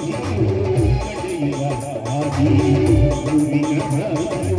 I'm not be able to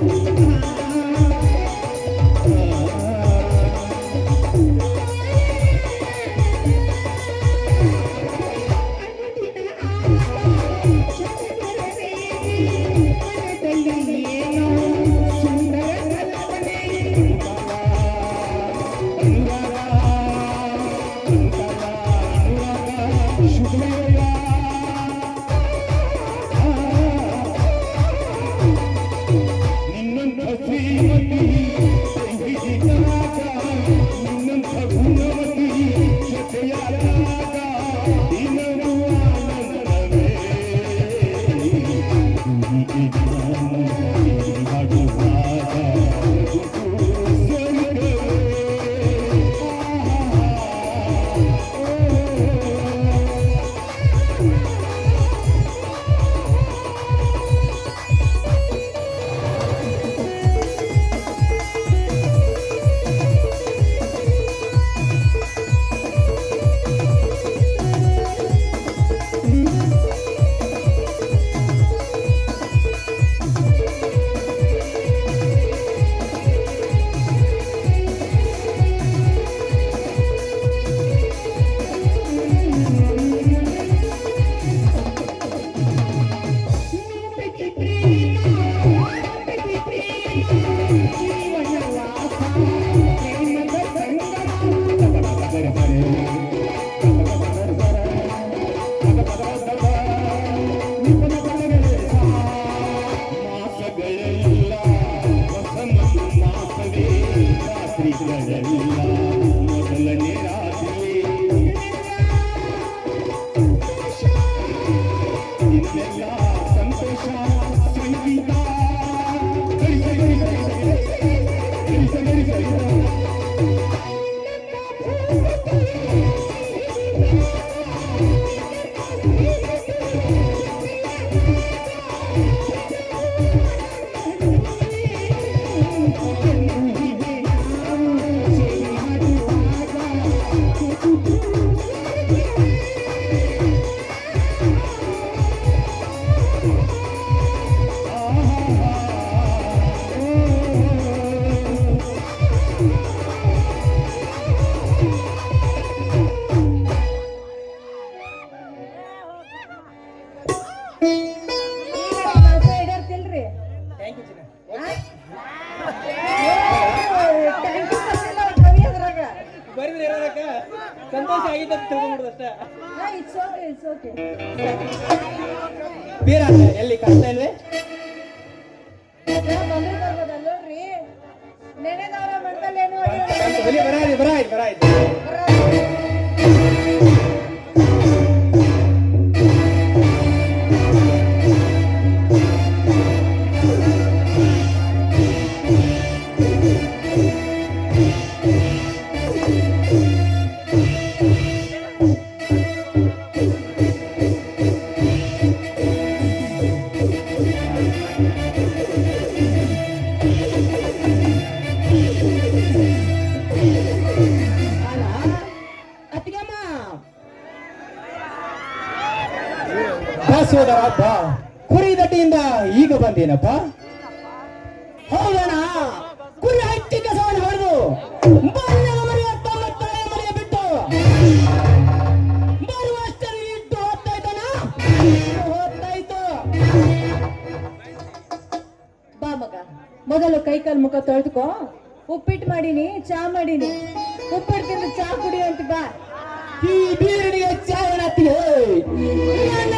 ಸಂತೋಷ ಆಗಿದೆ ಅಂತ ತಿಳ್ಕೊಂಡ್ಬಿಡುದಷ್ಟೇ it's okay it's okay Beera ಎಲ್ಲಿ ಕಾಣ್ತಾ ಇಲ್ವೇ ಬಂದ್ರೆ ಬರ್ಬೋದಲ್ಲ ನೋಡ್ರಿ. ನೆನೆದವ್ರ ಏನು ಬರಾಯ್ತು ಈಗ ಹೋಗೋಣ ಕುರಿ ಹಚ್ಚಿ ಕಸವನ್ನು ಹೊಡೆದು ಮರಿಯ ಮರಿಯ ಬಿಟ್ಟು ಬರುವಷ್ಟರಲ್ಲಿ ಇಟ್ಟು ಹೋಗ್ತಾಯ್ತಣ್ಣ? ಹೋಗ್ತಾಯ್ತು. ಬಾ ಮಗ ಮೊದಲು ಕೈ ಕಾಲು ಮುಖ ತೊಳೆದುಕೋ. ಉಪ್ಪಿಟ್ಟು ಮಾಡೀನಿ ಚಾ ಮಾಡೀನಿ. ಉಪ್ಪಿಟ್ಟು ತಿಂದು ಚಾ ಕುಡಿಯೋ ಅಂತ ಬಾ. ಈ ಬೀರನಿಗೆ ಚಾವಣತ್ತಿಗೆ ನನ್ನ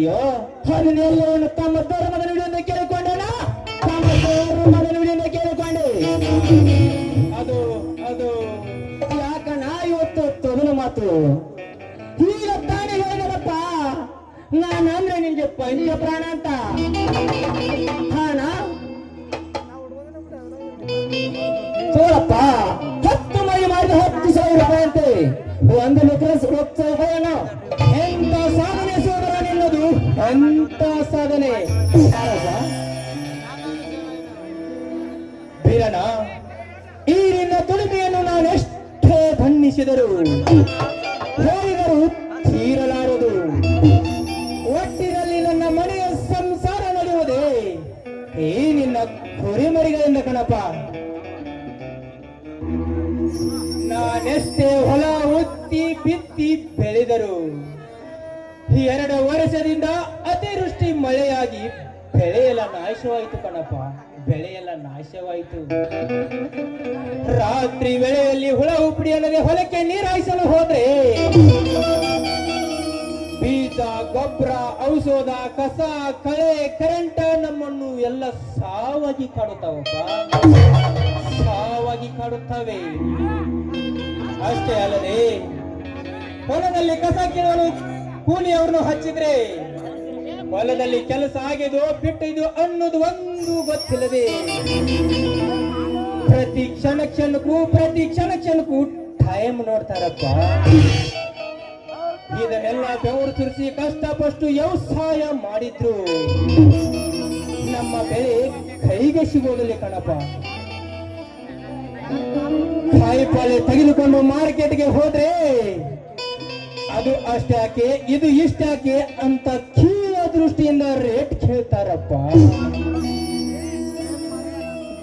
ಕೇಳಕತ್ತೀಯೋ ಅದನ್ನೆಲ್ಲವನ್ನು ತಮ್ಮ ಧರ್ಮದ ನುಡಿಯಿಂದ ಕಣಪ್ಪ ನಾನೆಷ್ಟೇ ಹೊಲ ಉತ್ತಿ ಬಿತ್ತಿ ಬೆಳೆದರು ಈ ಎರಡು ವರ್ಷದಿಂದ ಅತಿವೃಷ್ಟಿ ಮಳೆಯಾಗಿ ಬೆಳೆಯೆಲ್ಲ ನಾಶವಾಯಿತು ಕಣಪ್ಪ. ಬೆಳೆಯೆಲ್ಲ ನಾಶವಾಯಿತು. ರಾತ್ರಿ ವೇಳೆಯಲ್ಲಿ ಹುಳ ಉಪ್ಪಡಿ ಅನ್ನದೆ ಹೊಲಕ್ಕೆ ನೀರಾಯಿಸಲು ಹೋದ್ರೆ ಬೀಜ, ಗೊಬ್ಬರ, ಔಷಧ, ಕಸ, ಕಳೆ, ಕರೆಂಟ ನಮ್ಮನ್ನು ಎಲ್ಲ ಸಾವಾಗಿ ಕಾಡುತ್ತವಪ್ಪ. ಸಾವಾಗಿ ಕಾಡುತ್ತವೆ. ಅಷ್ಟೇ ಅಲ್ಲದೆ, ಹೊಲದಲ್ಲಿ ಕಸ ಕೀಳಲು ಕೂಲಿಯವ್ರನ್ನು ಹಚ್ಚಿದ್ರೆ ಹೊಲದಲ್ಲಿ ಕೆಲಸ ಆಗಿದು ಬಿಟ್ಟಿದ್ದು ಅನ್ನೋದು ಒಂದು ಗೊತ್ತಿಲ್ಲದೆ ಪ್ರತಿ ಕ್ಷಣ ಕ್ಷಣಕ್ಕೂ, ಪ್ರತಿ ಕ್ಷಣ ಕ್ಷಣಕ್ಕೂ ಟೈಮ್ ನೋಡ್ತಾರಪ್ಪ. ಇದನ್ನೆಲ್ಲ ಬೆವರು ಸುರಿಸಿ ಕಷ್ಟಪಟ್ಟು ವ್ಯವಸಾಯ ಮಾಡಿದ್ರು. ನಮ್ಮ ಬೆಳೆ ಕೈಗೆ ಸಿಗೋದಿಲ್ಲ ಕಣಪ್ಪ. ಕಾಯಿಪಾಲೆ ತೆಗೆದುಕೊಂಡು ಮಾರ್ಕೆಟ್ಗೆ ಹೋದ್ರೆ ಅದು ಅಷ್ಟಾಕೆ ಇದು ಇಷ್ಟಾಕೆ ಅಂತ ಕೀಳ ದೃಷ್ಟಿಯಿಂದ ರೇಟ್ ಕೇಳ್ತಾರಪ್ಪ.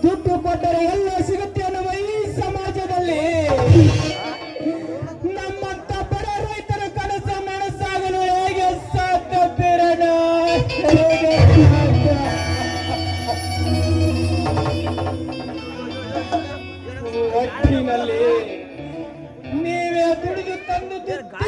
ದುಡ್ಡು ಕೊಟ್ಟರೆ ಎಲ್ಲ ಸಿಗುತ್ತೆ. ತಂದು